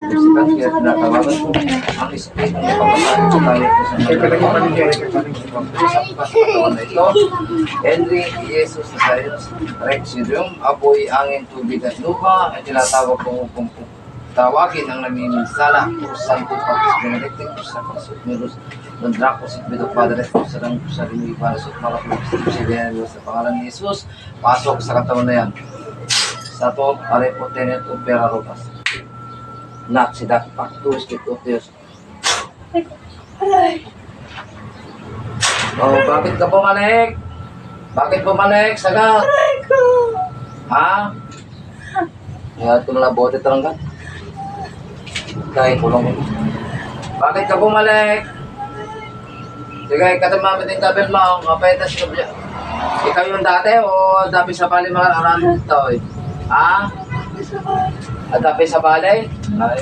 Henry Jesus Nazareth, Rexidium, apoy, angin, tubig at lupa, ay tinatawag ko kung tawagin ang namiminsala o Santo Pagkis Benedicting sa Pagsutmirus ng Dracos at Bido Padre o sa Rang sa Rinwi Malapit sa Dios sa pangalan ni Jesus. Pasok sa katawan na yan. Sa to arepo tenet o pera rotas nak sidak paktus gitu Dios Oh, bakit ka bumalik? Bakit bumalik? Sagat. Ha? Ya, ito na bote talaga. Kaya kulong mo. Bakit ka bumalik? Sige, katamamit yung kabel mo. Kapetas ka ba? Ikaw yung dati o dati sa arami dito eh? Ha? At dati sa bali? Ay.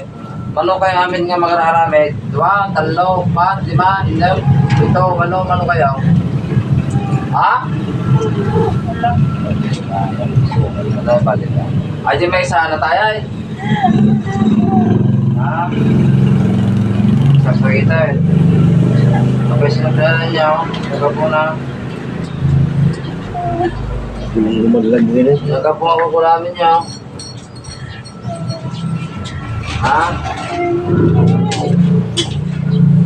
Mano kayo amin nga mga arami? Dua, talo, pat, lima, inom, ito, ano, mano kayo? Ha? Wala, bali na. Ay, di may isa na tayo eh. Ha? Sakto kita eh. Kapag sinagdanan niya, nagka po na. Yung gumalag Ha?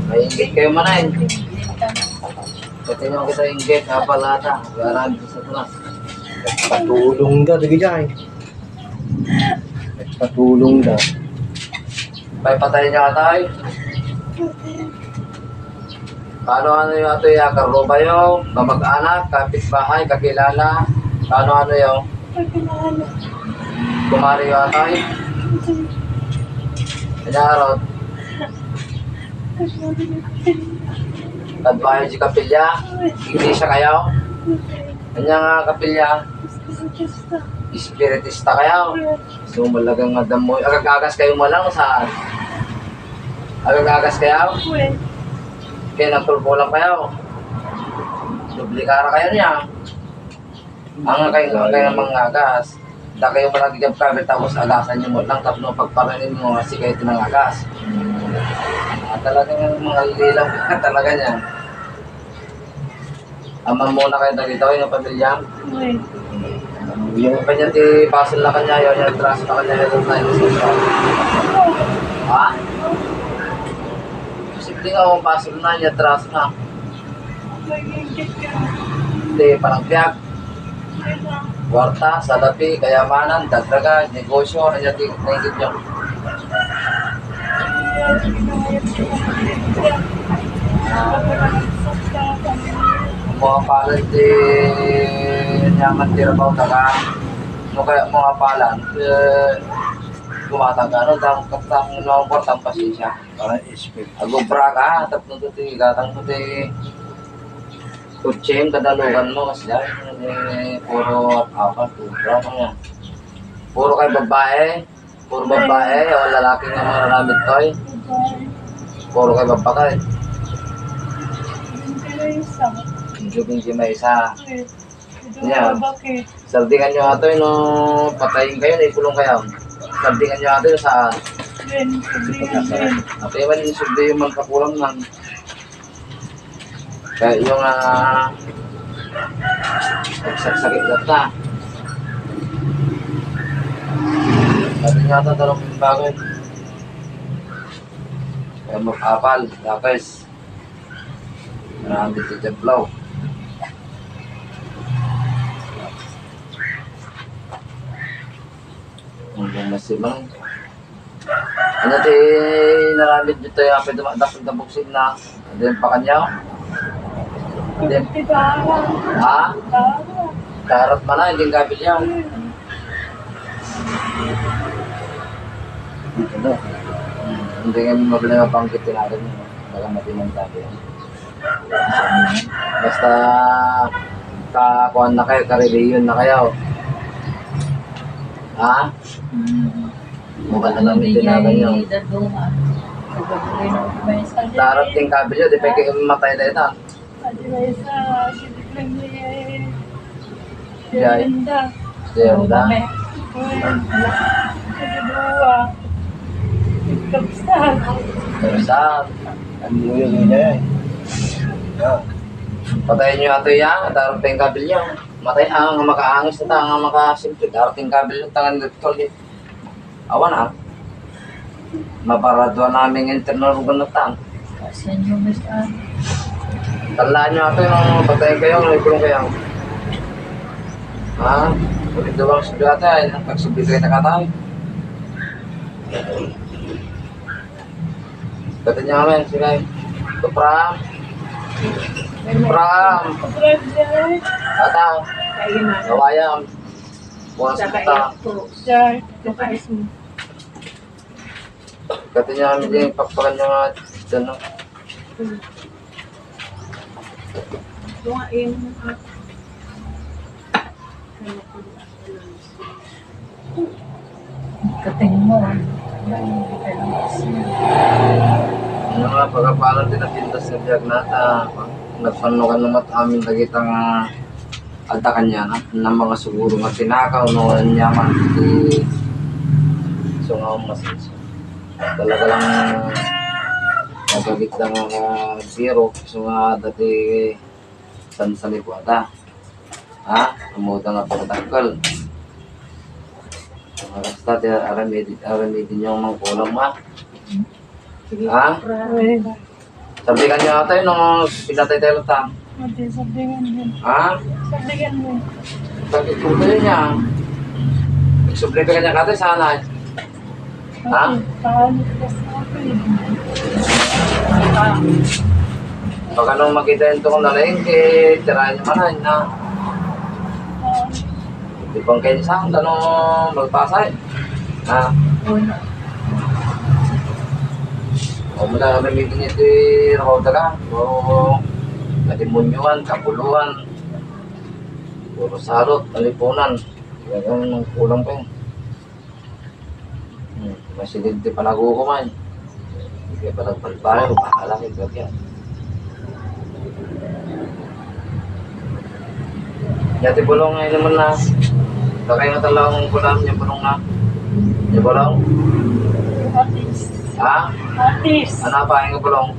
May inggit kayo manay. Pati nyo kita inggit, kapalata. Garang sa tunas. Patulong da, dagi dyan. Patulong da. May patay niya atay. Paano ano yung ato yung karuba yung kamag-anak, kapitbahay, kakilala. Paano ano yung kumari yung atay. Kanya arot. Kadbahay si kapilya. Iglesia kayo. Kanya nga kapilya. Espiritista kayo. So malagang madam mo. Agagagas kayo mo lang saan? Agagagas kayo? Kaya nagtulpo lang kayo. Duplikara kayo niya. Ang kayo, kayo ng mga agas. Da kayo malagigab kami tapos agasan niyo mo lang tapos nung pagparanin mo kasi kayo tinangagas. Ah, talagang mga lilang ka talaga niya. Ama muna kayo dito yung pamilya. Yung kanya ti pasol na kanya yun, yung traso na kanya yung tayo sa Ha? Posible nga kung pasol na, yung traso na. Hindi, parang biyak. Warta, salapi, kayamanan, dagdagan, negosyo, ano yung tingin nyo? Mga palan di nyaman tira ba taga no kaya mga palan eh tumataga no dang katang no portang pasensya Para expect. agubra ka tapos to ti gatang to ti kutseng kadalugan mo kasi dahil eh, puro apa tubra mga puro kay babae puro babae o lalaki nga mga ramit toy puro kay babae Juging si may isa. Yeah. Sardingan nyo ato yun, no, patayin kayo, naikulong kayo. Sardingan nyo ato yun saan? Ato yung mali subdi yung magkapulang man. Kaya yung ah, nagsasakit na ta. Sabi nga ito, dalawang yun. Kaya mag-apal, lapis. Marami dyan flow. Hanggang masimang. Ano ti naramit dito yung apit dumadak ng buksin na. Ano pa kanya? Hindi. Ha? Karot man na, hindi gabil yan. Ano? Hindi nga mabili nga pangkit natin yun. Baka matinang tabi yan. Basta kakuan na kayo, kareliyon na kayo. Ha? Mukhang na lang tinagan nyo. Darot ting kabil yun, di pa kayo matay na ito. Jai. Jai, Kapsat. Saan? Ano yung ina yan? Yan. Patayin nyo ato yan, darating kabil yan. Matay ang makaangis na ang makasimple, darating kabil yung tangan dito ulit. Awan ah. Maparadwa namin internal organ na tang. Kasi nyo, Mr. Talaan nyo ato yung patayin kayo, nagkulong kayo. Ha? Ulit daw ang sabi ata, ay nagpagsabi kayo na katay. Kata niya kami, sige. Tupram. Tupram. Ata. Kainan. Kawayam. Buwan sa kita. Sir, nakais mo. Kata niya kami pakpakan niya nga. Diyan no. Lumain mo ka. Kating mo. Ano nga, pagkapalan din ang pintas sa biyag na. ah, Nagpano ka naman amin dagit ang uh, alta kanya na. Ng mga siguro nga tinakaw no niya man. So nga mas talaga lang nagagit lang ang uh, zero. So nga dati sansali po ata. Ha? Umuta nga pagkatangkal. Mga basta, aramidin, aramidin yung mga kulang ma. Ha? Sabi ka niya ata yun nung pinatay tayo ta. Hindi, sabihin mo. Ha? Sabihin mo. Sabi ko niya. Nagsuble ka niya kate sana. Ha? Paano ka Baka nung makita yung itong nalengke, tirahan niyo man na. Di bang kayo tanong magpasay. Ha? Una. O mula kami meeting ito raw daga. O natimunyuan, kapuluan. Puro sarot, talipunan. Kaya yung kulang pa yun. Hmm, masilid di palago ko man. Kaya palang palbayo, makalaki ka yan. Yati bulong ngayon naman na. Takay nga talawang kulam niya bulong na. Niya bulong? Artist. Ha? Artist. Hanapay nga bulong.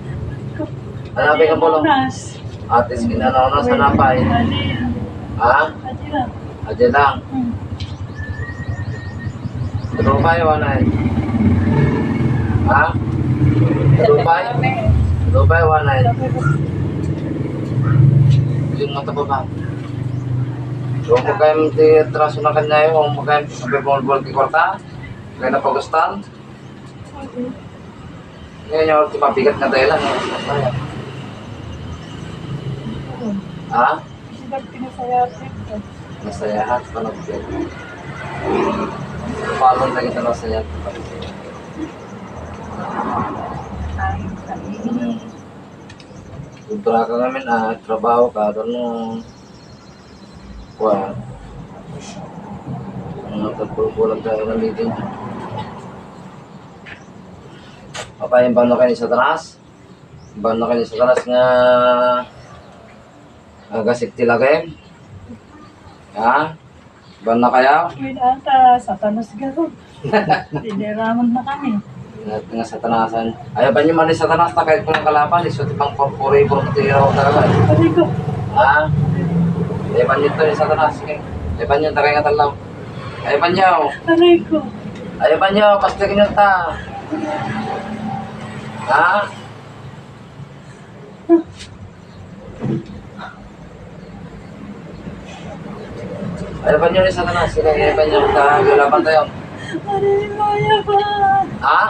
Hanapay nga bulong. Kinanaonas hanapay. Adil. Ha? Adil. Adya lang. Hmm. Tulupay, wanay. Ha? Tulupay? Tulupay, wanay. Yung mata ba ba? Kung mo kayo di traso na kanya yun, kung mo kayo sabi bol-bol ki kwarta, kaya na pagustan, ngayon yung ulti mabigat na dahilan. eh. Ha? Masayahan pa na Paano na kita masaya? Ay, kainin. Sobra ka namin ah, trabaho ka, ano, kuha. Mga tagpulpulang tayo na meeting. Papayin ba na kayo sa tanas? Ba na kayo sa tanas nga agasik tilagay? Ha? Ba na kayo? Wait, ata, satanas garo. Tiniraman na kami. Nga nga sa tanasan. Ayaw ba niyo man sa tanas na kahit kung kalaban, iso tipang purpuri po matira ko talaga. Sabi ko, Ha? Ayaw ba niyo to sa tanas? Sige. Ayaw ba niyo takay nga talaw? Ayaw ba niyo? aray ko. Ayaw ba niyo? Pastigin niyo ta. Ha? Ayaw ba niyo rin sa tanas? Sige, ayaw ba niyo? Ta, galaban tayo. Aray, maya ba? Ha?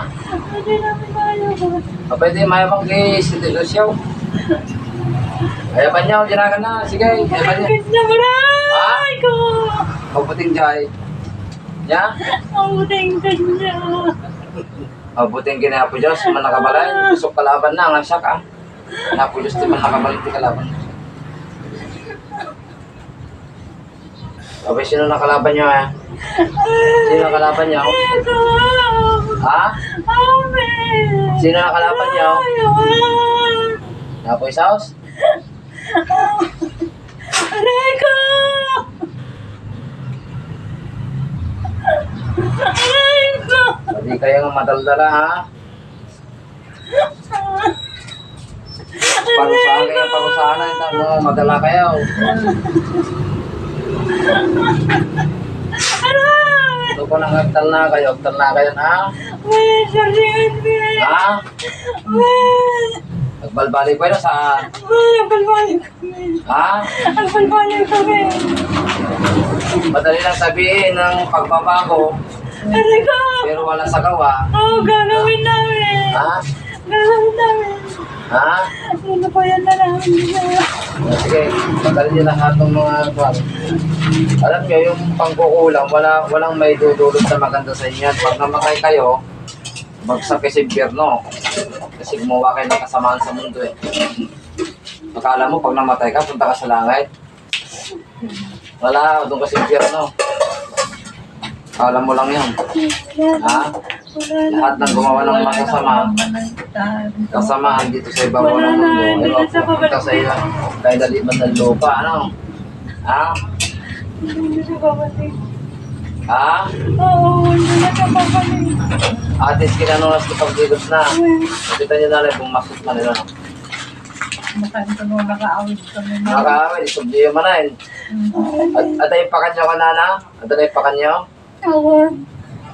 Aray namin maya ba? O pwede mayabang kay Siti Lucio. Ayaw ba niyo? Dinagan na. Sige, ayaw ba niyo? Kanya maray ko. Mabuting jay. Ya? Ang buting kanya. Mabuting kinapo Diyos. Man nakabalay. Gusto kalaban na. Ang asyak ah. Napo Diyos di man nakabalay di kalaban. Okay, sino nakalaban niyo ah? Sino nakalaban niyo? Ha? Sino nakalaban niyo? Ayawan. Napo Isaos? Aray ko. Aray ko. Hindi kayo nga madaldala ha? Parusahan kayo, parusahan na madala kayo. Ito po nang agtal na kayo, agtal na kayo na. May sardiyan ko. Ha? May, Nagbalbali kayo saan? may, ang balbali kami. Ha? Ang balbali kami. Madali lang sabihin ng pagbabago, Aray ko! pero wala sa gawa. Oo, gagawin namin. Ha? Gagawin namin. Ha? Ano pa yan na lang? Sige, madali nyo lahat ng mga kwan. Alam nyo, yung pangkukulang, wala, walang may dudulot na maganda sa inyo. Pag namatay kayo, bagsak kayo sa impyerno. Kasi gumawa kayo ng kasamaan sa mundo eh. Akala mo, pag namatay ka, punta ka sa langit. Wala, doon ka sa impyerno. Akala mo lang yun. Ha? Lahat ng gumawa ng mga kasama, kasamaan dito sa ibabaw ng mundo. Ewan ko, punta sa iyo. Kaya daliman ng lupa, ano? Ha? Hindi siya babalik. Ha? Oo, hindi na siya babalik. Atis kinanunas ko pagdigos na. Nakita niyo na lang, bumasok na nila. Makain ko nung nakaawit kami na. Nakakawin, isubli yung manayin. At at ay pakanyo ka na na? At ay pakanyo? Oo.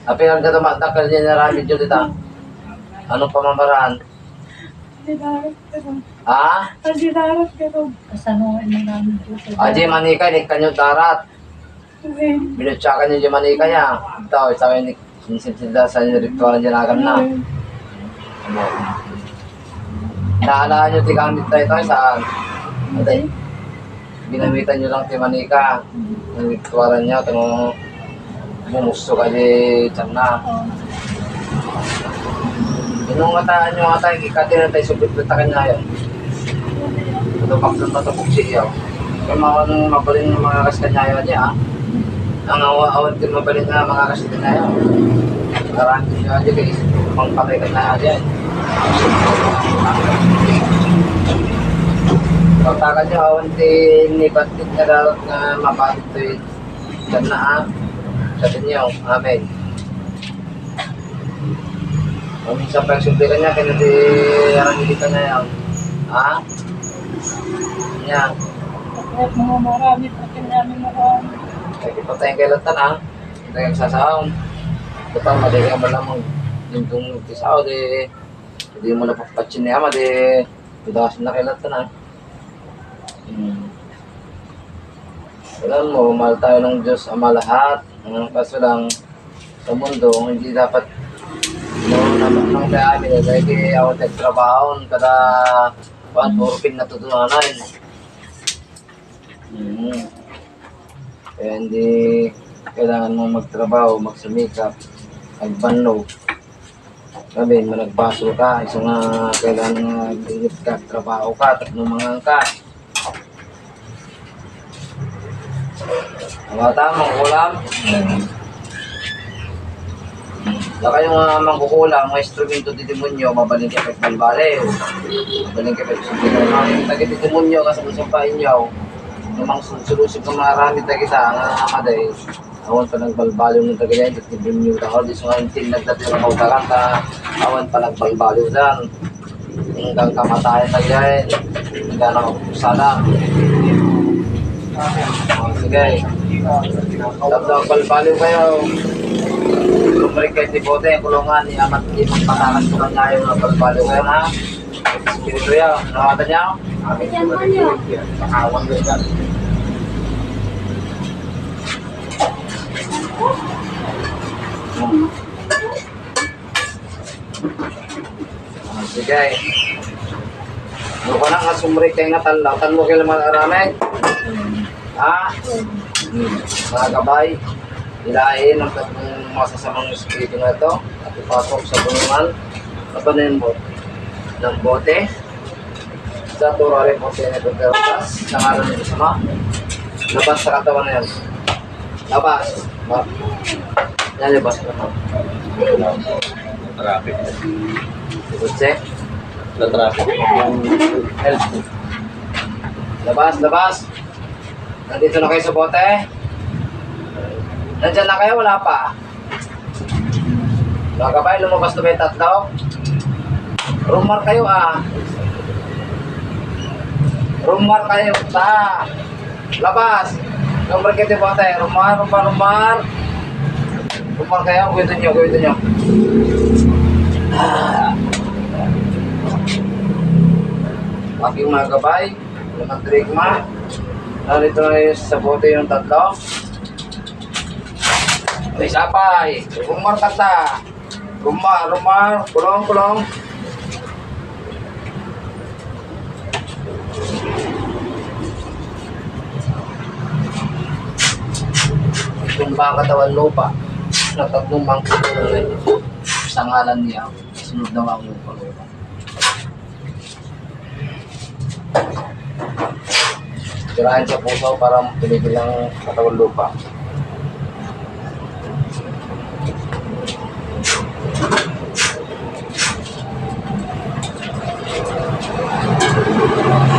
Api ang katumatak ka niya na rami dito dito. Anong pamamaraan? Dinarat ka nung. Ha? Ang dinarat ka nung. Kasanuhin mo namin dito. Aji manika, ni kanyo darat. Uy. Binutsakan niyo yung manika niya. Ito, isa kayo ni sinisinda sa inyo ritual niya na. Uy. Naalaan nyo, tigamit tayo tayo saan? Atay, ginamitan nyo lang ti manika. Ang ritualan niya, kung bumusto ka di tiyan na. Oo. Inong ngataan nyo nga tayo, ikatin na tayo subit na takan niya yun. Ito bakit na tapok siya. Kaya nung mabalin ng mga kaskanya niya, ah. ang awa-awan din mabalin na mga kaskanya yun. Karami niya aja guys, pang patay ka na aja. Pagtakan niyo, awan din ni Batit na daw na to yun. Diyan na ah. Sabi niyo, amen. Kung minsan pa yung ka niya, kaya di arangili ka na yan. Ha? Yan. Kahit mga marami, pati namin marami. Kaya ipatayin kay Lantan ha. Hindi kayong sasaon. Pa, mali ka malamang yung itong tisaw, di hindi mo napapatsin niya, ama, di tudakas na kay Lantan ha. Hmm. Alam mo, mahal tayo ng Diyos ama lahat. Ang kaso lang, sa mundo, hindi dapat naman nang dami na dahil kaya ako nagtrabaho kada kuan puro pinatutunanan. Mm. Kaya hindi kailangan mo magtrabaho, magsumikap, magbanlo. Sabi, managbaso ka, isa nga kailangan nga magbinit ka, trabaho ka, tatlong mga ka. Mga tamang ulam. Wala kayong uh, mangkukulang, mga instrumento di demonyo, mabaling kapit balbale. Mabaling kapit sumbito. Mga tagi di demonyo, sampahin nyo, namang sulusip ng mga rami tagi ta, ang amaday. Awan pa nagbalbalo ng tagay, hindi di demonyo ta. Di so nga yung tin nagdati ng kautalan ta, awan pa nagbalbalo dan. Hanggang kamatayan tagay, hanggang nakapusala. Sige. Tapos balbalo kayo. Bumalik kayo di bote, kulungan ni Amat di magpatakas ko kanya yung mga balbalo kayo ha. Espiritu yan, nakata niya? Pakawan ko yan. Hmm. Ah, Sige. Ano ka nang asumri kayo nga tanlaw? Tanmo kayo naman aramin? Ha? Hmm. Mga gabay. Ilahin ang tatlong masasamang espiritu na ito at ipasok sa bulungan at panin mo ng bote. Sa turare na ito perotas sa ngalan ng sama. Labas sa katawan na yan. Labas. Ba yan labas ka na Traffic. Kutse Na traffic. help labas labas. Nandito na kayo sa bote. Nandyan na kayo, wala pa. Mga kabay, lumabas na yung tatlo? Rumar kayo ah. Rumar kayo. Ta. Labas. Rumar kayo ba tayo? Rumar, rumar, rumar. Rumar kayo. Gawin nyo, gawin nyo. Aking mga gabay. Unang trigma. Narito na yun sa bote yung tatlo. May sapay. Rumar kata. Rumar, rumar. Kulong, kulong. Itong katawan lupa na tatlong na sa ngalan niya. Sunod na lupa lupa. Tirahan sa puso para pinigil ang katawan lupa.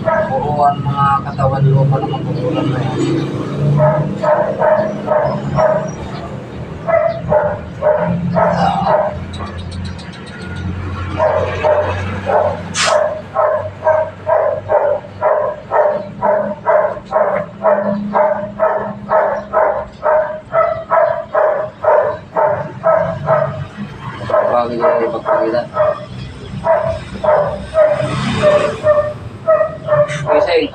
Pa. Puruan mga katawan lupa na magugulan na yan. Bagay yung ipagpagilan. Gising.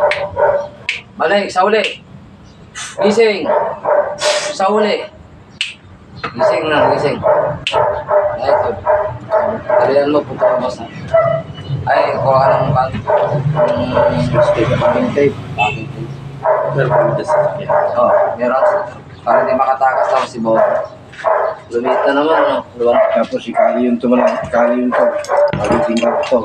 Balik, sa uli. Gising. Sa uli. Gising na, gising. Ay, ito. Dalihan mo, punta ka basta. Ay, kuha ka ng bag. Ng packing tape. Packing tape. Oh, meron. Para di makatakas lang si Bob. Lumit na naman, ano? Luwan. Tapos ikali yung tumalang, ikali yung to. Tingkat to.